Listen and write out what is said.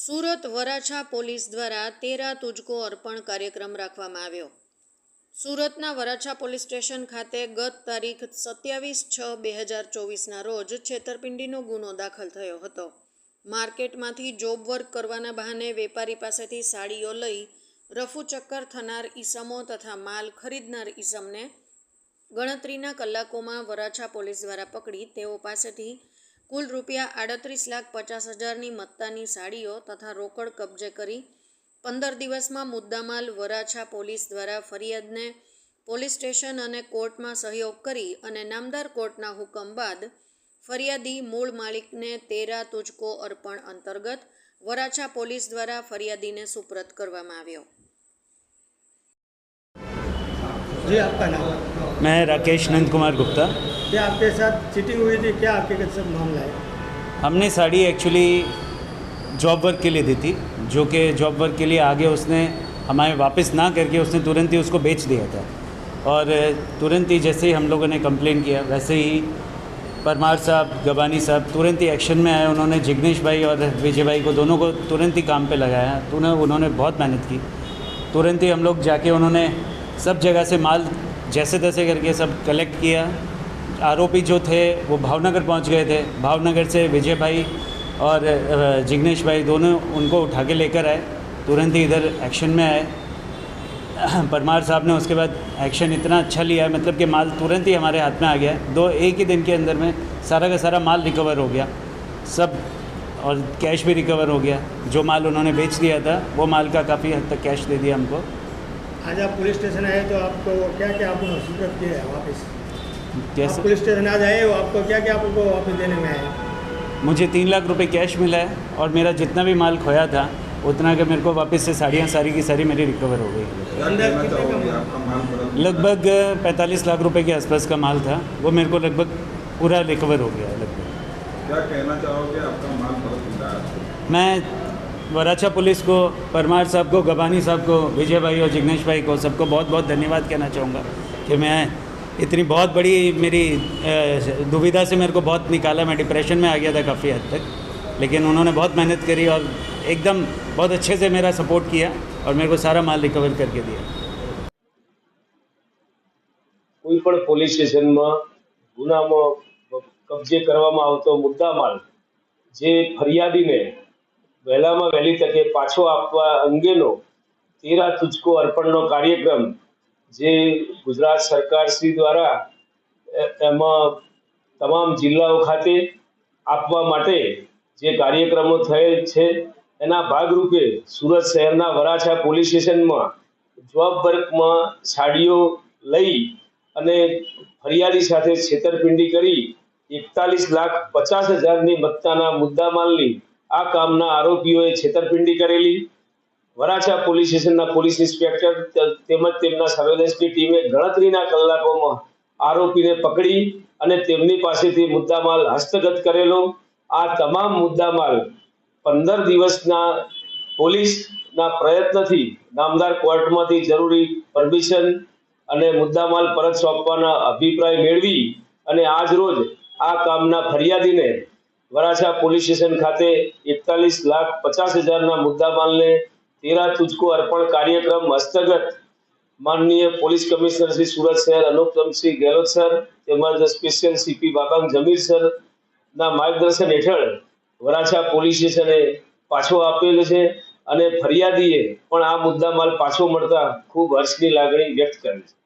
Surat Varachha police દ્વારા તેરા તુજકો અર્પણ કાર્યક્રમ રાખવામાં આવ્યો. સુરતના વરાછા પોલીસ સ્ટેશન ખાતે ગત તારીખ સત્યાવીસ છ બે હજાર ચોવીસના રોજ છેતરપિંડીનો ગુનો દાખલ થયો હતો. માર્કેટમાંથી જોબ વર્ક કરવાના બહાને વેપારી પાસેથી સાડીઓ લઈ રફુ ચક્કર થનાર ઈસમો તથા માલ ખરીદનાર ઈસમને ગણતરીના કલાકોમાં વરાછા પોલીસ દ્વારા પકડી તેઓ પાસેથી કુલ રૂપિયા આડત્રીસ લાખ પચાસ હજારની મત્તાની સાડીઓ તથા રોકડ કબજે કરી પંદર દિવસમાં મુદ્દામાલ વરાછા પોલીસ દ્વારા ફરિયાદને પોલીસ સ્ટેશન અને કોર્ટમાં સહયોગ કરી અને નામદાર કોર્ટના હુકમ બાદ ફરિયાદી મૂળ માલિકને તેરા તુજકો અર્પણ અંતર્ગત વરાછા પોલીસ દ્વારા ફરિયાદીને સુપ્રત કરવામાં આવ્યો. જી આપકા નામ? मैं राकेश नंद कुमार गुप्ता। क्या आपके साथ चीटिंग हुई थी क्या आपके सब मामला है? हमने साड़ी एक्चुअली जॉब वर्क के लिए दी थी जो कि जॉब वर्क के लिए आगे उसने हमारे वापस ना करके उसने तुरंत ही उसको बेच दिया था। और तुरंत ही जैसे ही हम लोगों ने कंप्लेन किया वैसे ही परमार साहब गबानी साहब तुरंत ही एक्शन में आए उन्होंने जिग्नेश भाई और विजय भाई को दोनों को तुरंत ही काम पे लगाया। तूने उन्होंने बहुत मेहनत की। तुरंत ही हम लोग जाके उन्होंने सब जगह से माल जैसे तैसे करके सब कलेक्ट किया। आरोपी जो थे, वो भावनगर पहुँच गए थे। भावनगर से विजय भाई और जिग्नेश भाई दोनों उनको उठा के लेकर आए। तुरंत ही इधर एक्शन में आए। परमार साहब ने उसके बाद एक्शन इतना अच्छा लिया है मतलब कि माल तुरंत ही हमारे हाथ में आ गया। दो एक ही दिन के अंदर में सारा का सारा माल रिकवर हो गया। सब, और कैश भी रिकवर हो गया। जो माल उन्होंने बेच दिया था, वो माल का काफ़ी हद तक कैश दे दिया हमको। आज आप पुलिस स्टेशन आए तो आपको क्या क्या आपको सूचत किया है वापस? आप कैसे पुलिस स्टेशन आज आए हो आपको क्या क्या आपको वापस देने में आए? मुझे तीन लाख रुपए कैश मिला है और मेरा जितना भी माल खोया था उतना का मेरे को वापस से साड़ियाँ सारी की सारी मेरी रिकवर हो गई। अंदर कितने का लगभग पैंतालीस लाख रुपए के आसपास का माल था वो मेरे को लगभग पूरा रिकवर हो गया है लगभग। क्या कहना चाहोगे? आपका माल है? मैं वराछा पुलिस को परमार साहब को गबानी साहब को विजय भाई और जिग्नेश भाई को सबको बहुत बहुत धन्यवाद कहना चाहूँगा कि मैं इतनी बहुत बड़ी मेरी अ, दुविधा से मेरे को बहुत निकाला मैं डिप्रेशन में आ गया था काफ़ी हद तक लेकिन उन्होंने बहुत मेहनत करी और एकदम बहुत अच्छे से मेरा सपोर्ट किया और मेरे को सारा माल रिकवर करके दिया કોઈ પણ પોલીસ સ્ટેશનમાં ગુનામાં કબજે કરવામાં આવતો મુદ્દામાલ જે ફરિયાદીને વહેલામાં વહેલી તકે પાછો આપવા અંગેનો તેરા તુજકો અર્પણનો કાર્યક્રમ જે ગુજરાત સરકાર શ્રી દ્વારા એમાં તમામ જિલ્લાઓ ખાતે આપવા માટે જે કાર્યક્રમો થયેલ છે, એના ભાગરૂપે સુરત શહેરના વરાછા પોલીસ સ્ટેશનમાં જોબ વર્કમાં સાડીઓ લઈ અને ફરિયાદી સાથે છેતરપિંડી કરી એકતાલીસ લાખ પચાસ હજારની મત્તાના મુદ્દામાલની આ કામના આરોપીઓએ છેતરપિંડી કરેલી. વરાછા પોલીસ સ્ટેશનના પોલીસ ઇન્સ્પેક્ટર તેમજ તેમના સર્વેલન્સની ટીમે ગણતરીના કલાકોમાં આરોપીને પકડી અને તેમની પાસેથી મુદ્દામાલ હસ્તગત કરેલો. આ તમામ મુદ્દામાલ પંદર દિવસના પોલીસના પ્રયત્નથી નામદાર કોર્ટમાંથી જરૂરી પરમિશન અને મુદ્દામાલ પરત સોંપવાના અભિપ્રાય મેળવી અને આજ રોજ આ કામના ફરિયાદીને વરાછા પોલીસ સ્ટેશન ખાતે એકતાલીસ લાખ પચાસ હજારના મુદ્દામાલને તેરા તુજકો અર્પણ કાર્યક્રમ હસ્તગત માનનીય પોલીસ કમિશનર શ્રી સુરત શહેર અનુપમસિંહ ગેહલોત સર તેમજ special CP Wabang Jamir sir ના માર્ગદર્શન હેઠળ વરાછા પોલીસ સ્ટેશને પાછો આપેલો છે અને ફરિયાદીએ પણ આ મુદ્દામાલ પાછો મળતા ખૂબ હર્ષની લાગણી વ્યક્ત કરી છે.